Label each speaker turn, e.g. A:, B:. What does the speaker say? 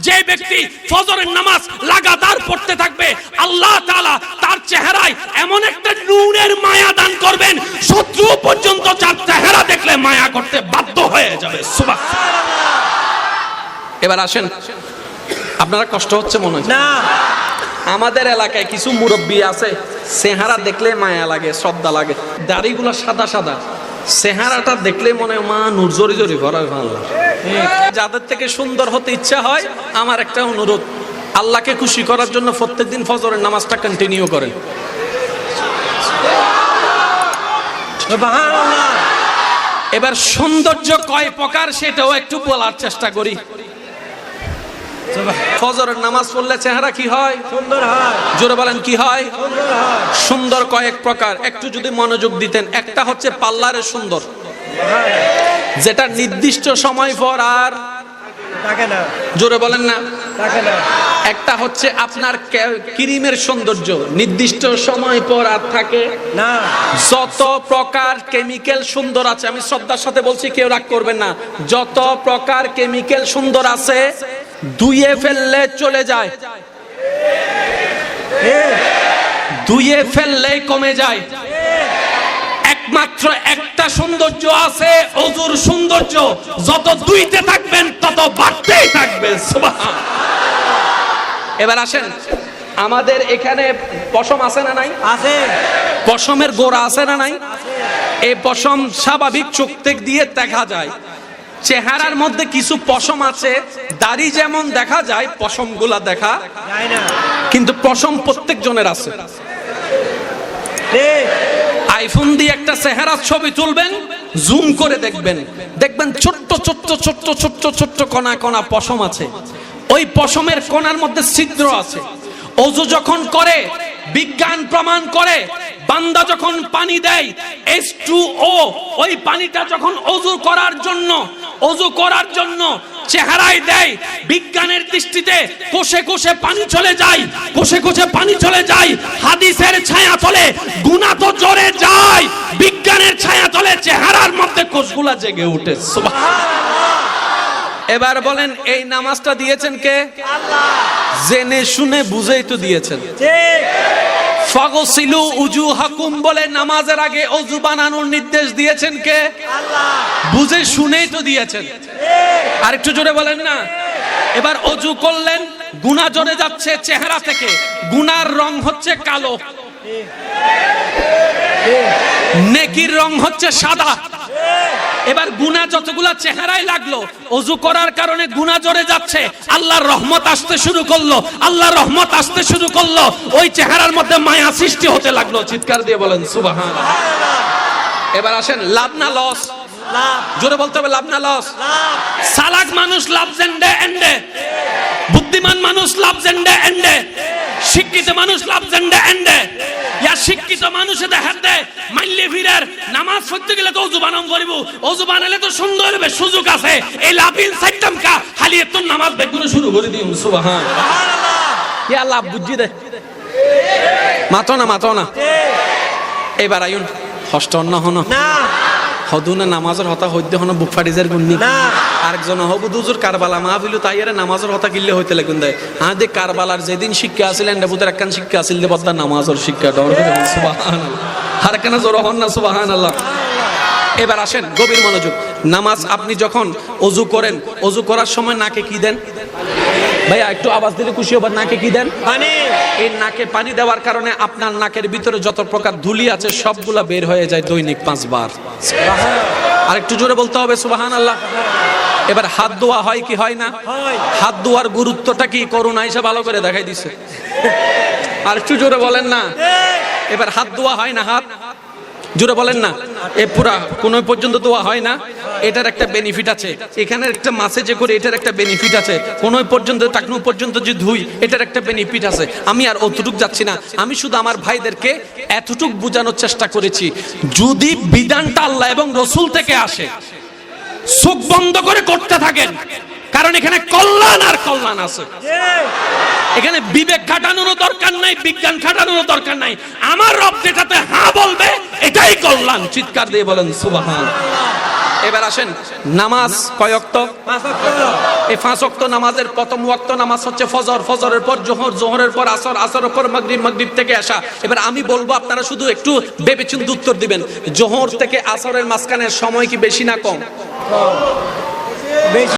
A: যে ব্যক্তি ফজরের নামাজ লাগাতার পড়তে থাকবে আল্লাহ তাআলা তার চেহারায় এমন একটা নূরের মায়া দান করবেন শত্রু পর্যন্ত তার চেহারা দেখলে মায়া করতে বাধ্য হয়ে যাবে। সুবহান এবার আসেন। আপনারা কষ্ট হচ্ছে মনে হচ্ছে
B: না।
A: আমাদের এলাকায় কিছু মুরব্বী আছে চেহারা দেখলে মায়া লাগে শ্রদ্ধা লাগে। দাড়িগুলো সাদা সাদা। চেহারাটা দেখলে মনে হয় মা নূর জরি জরি ভরা ভালো। যাদের থেকে সুন্দর হতে ইচ্ছা হয় আমার একটা অনুরোধ আল্লাহকে খুশি করার জন্য প্রত্যেকদিন ফজরের নামাজটা কন্টিনিউ করেন। এবার সৌন্দর্য কয় প্রকার সেটাও একটু বলার চেষ্টা করি। ফজরের নামাজ পড়লে চেহারা কি হয়?
B: সুন্দর হয়।
A: জোরে বলেন কি হয়?
B: সুন্দর হয়।
A: সুন্দর কয়েক প্রকার। একটু যদি মনোযোগ দিতেন একটা হচ্ছে পার্লারের সুন্দর। যেটা নির্দিষ্ট সময় পর আর জোরে বলেন না। একটা হচ্ছে আপনার ক্রিমের সৌন্দর্য। নির্দিষ্ট সময় পর আর থাকে।
B: না।
A: যত প্রকার কেমিক্যাল সুন্দর আছে আমি শ্রদ্ধার সাথে বলছি কেউ রাগ করবেন না। যত প্রকার কেমিক্যাল সুন্দর আছে ধুয়ে ফেললে চলে যায়। ধুয়ে ফেললেই কমে যায়। একমাত্র একটা সৌন্দর্য আছে অজুর সৌন্দর্য। যত দুইতে থাকবেন তত বাড়তেই থাকবে এবার আসেন আমাদের এখানে পশম আছে না নাই?
B: আছে।
A: পশমের গোড়া আছে না নাই? এই পশম স্বাভাবিক চোখ থেকে দিয়ে দেখা যায়। চেহারার মধ্যে কিছু পশম আছে দাড়ি যেমন দেখা যায় পশমগুলা দেখা কিন্তু পশম প্রত্যেক জনের আছে আইফোন দিয়ে একটা চেহারার ছবি তুলবেন জুম করে দেখবেন। দেখবেন ছোট্ট ছোট্ট ছোট্ট ছোট্ট ছোট্ট কণা কণা পশম আছে। ওই পশমের কোণার মধ্যে ছিদ্র আছে। অজু যখন করে বিজ্ঞান প্রমাণ করে বান্দা যখন পানি দেয় এস টু ও ওই পানিটা যখন অজু করার জন্য অজু করার জন্য চেহারায় দেয়। বিজ্ঞানের দৃষ্টিতে কোষে কোষে পানি চলে যায় কোষে কোষে পানি চলে যায়। হাদিসের ছায়া তলে গুণা তো জোরে যায়। বিজ্ঞানের ছায়া তলে চেহারার মধ্যে কোষগুলা জেগে উঠে। এবার বলেন এই নামাজটা দিয়েছেন কে? জেনে শুনে বুঝেই তো দিয়েছেন।
B: ঠিক।
A: ফাগসিলু উজু হাকুম বলে নামাজের আগে অজু বানানোর নির্দেশ দিয়েছেন কে? বুঝে শুনেই তো দিয়েছেন। আর একটু জোরে বলেন না। এবার অজু করলেন গুণা জড়ে যাচ্ছে চেহারা থেকে। গুনার রং হচ্ছে কালো। নেকির রং হচ্ছে সাদা। এবার গুনা যতগুলা চেহারায় লাগল, অজু করার কারণে গুনা জড়ে যাচ্ছে। আল্লাহর রহমত আসতে শুরু করল, আল্লাহর রহমত আসতে শুরু করল। ওই চেহারার মধ্যে মায়া সৃষ্টি হতে লাগল। চিৎকার দিয়ে বলেন সুবাহান এবার আসেন, লাভ না লস? জোরে বলতে হবে, লাভ না লস? সালাক মানুষ লাভ জেন্ডে এন্ডে। বুদ্ধিমান মানুষ লাভ জেন্ডে এন্ডে। শিক্ষিত মানুষ লাভ জেন্ডে এন্ডে। শিক্ষিত মানুষ দেখা দে মাইলে ফিরার নামাজ পড়তে গেলে তো অজু বানাম করিব। অজু বানালে তো সুন্দর হবে সুযোগ আছে। এই লাভিন সাইতাম কা হালিয়ে তোর নামাজ বেগুনে শুরু করে দিম সুবহান। ইয়া লাভ বুঝি দে। মাতো না মাতো না। এবার আইন হষ্ট অন্য হন।
B: না।
A: হদুনা নামাজের হতা হইতে হন বুক ফাটিজের গুন্নি
B: না।
A: আরেকজন হবু দুজুর কারবালা, মা বলিলো তাইয়ারে নামাজের হতা কিল্লে হইতে লাগুন দেয় হ্যাঁ দে কারবালার যেদিন শিক্ষা আসিলেন বুধের একখান শিক্ষা আসিল দে বদ্দা নামাজের শিক্ষা আর কেন জোর হন না সুবাহান আল্লাহ এবার আসেন, গভীর মনোযোগ। নামাজ আপনি যখন অজু করেন, অজু করার সময় নাকে কি দেন? ভাইয়া একটু আওয়াজ দিলে খুশি হবার নাকে কি দেন?
B: পানি।
A: এই নাকে পানি দেওয়ার কারণে আপনার নাকের ভিতরে যত প্রকার ধুলি আছে সবগুলা বের হয়ে যায় দৈনিক পাঁচবার। আর একটু জোরে বলতে হবে সুবাহান আল্লাহ এবার হাত ধোয়া হয় কি হয় না? হাত ধোয়ার গুরুত্বটা কি? করুণা এসে ভালো করে দেখাই দিছে। আর একটু জোরে বলেন না। এবার হাত ধোয়া হয় না হাত? জোরে বলেন না। এ পুরা কোন পর্যন্ত ধোয়া হয় না? এটার একটা বেনিফিট আছে। এখানে একটা মাসে যে করে এটার একটা বেনিফিট আছে। কোন পর্যন্ত টাকনু পর্যন্ত যে ধুই, এটার একটা বেনিফিট আছে। আমি আর অতটুক যাচ্ছি না। আমি শুধু আমার ভাইদেরকে এতটুক বোঝানোর চেষ্টা করেছি, যদি বিধানটা আল্লাহ এবং রসুল থেকে আসে, চোখ বন্ধ করে করতে থাকেন। কারণ এখানে কল্যাণ আর কল্যাণ আছে। এখানে বিবেক খাটানোর দরকার নাই, বিজ্ঞান খাটানোর দরকার নাই। আমার রব যেটাতে হ্যাঁ বলবে, এটাই কল্যাণ। চিৎকার দিয়ে বলেন সুবাহান এবার আসেন নামাজ কয় ওয়াক্ত? এই পাঁচ অক্ত নামাজের প্রথম ওয়াক্ত নামাজ হচ্ছে ফজর ফজরের পর জোহর জোহরের পর আসর আসরের পর মাগরিব মাগরিব থেকে আসা। এবার আমি বলব আপনারা শুধু একটু ভেবেচিন্তে উত্তর দিবেন। জোহর থেকে আসরের মাঝখানের সময় কি বেশি না কম?
B: বেশি।